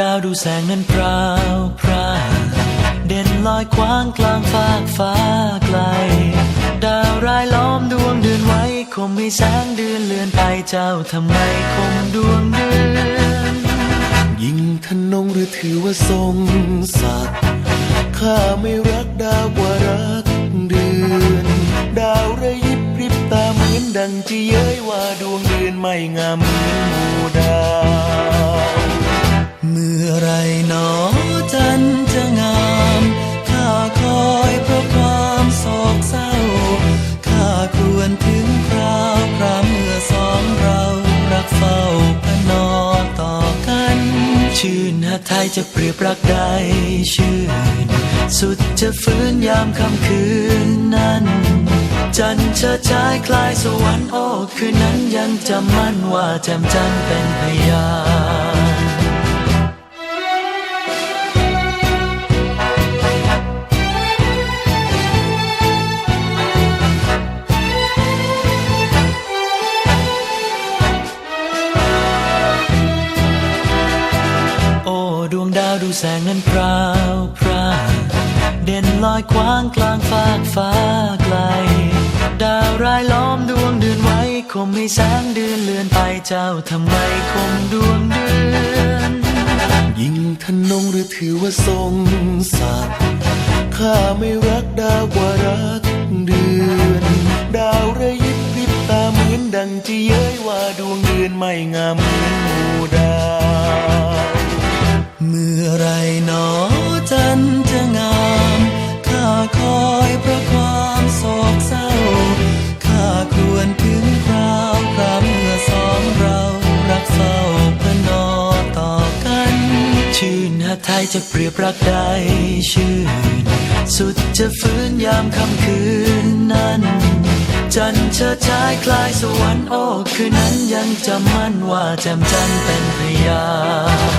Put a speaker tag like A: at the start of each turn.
A: ดาวดูแสงนั้นพราวพราวเด่นลอยคว้างกลางฟากฟ้าไกล ดาวรายล้อมดวงเดือนไว้ คมให้แสงเดือนเลือนไปเจ้าทำไมคมดวงเดือน
B: ยิ่งทนงหรือถือว่าทรงศักดิ์ข้าไม่รักดาวกว่ารักเดือน ดาวระยิบริบตาเหมือนดังจะเย้ยว่าดวงเดือนไม่งามเหมือน
A: ไทยจะเปรียบรักใดชื่น สุดจะฟื้นยามค่ำคืนนั้น จันทร์เชิดชายคลายสวรรค์โอ้คืนนั้นยังจำมั่นว่าแจ่มจันทร์เป็นพยาน ดวงดาวดูแสงนั้นพราวพราวเด่นลอยคว้างกลางฟากฟ้าไกล ดาวรายล้อมดวงเดือนไว้ คมให้แสงเดือนเลือนไปเจ้าทำไมคมดวงเดือน
B: ยิ่งทนงหรือถือว่าทรงศักดิ์ข้าไม่รักดาวกว่ารักเดือน ดาวระยิบพริบตาเหมือนดังจะเย้ยว่าดวงเดือนไม่งามเหมือนา
A: ไทยจะเปรียบรักใดชื่น สุดจะฟื้นยามค่ำคืนนั้น จันทร์เชิดชายคลายสวรรค์โอ้คืนนั้นยังจำมั่นว่าแจ่มจันทร์เป็นพยาน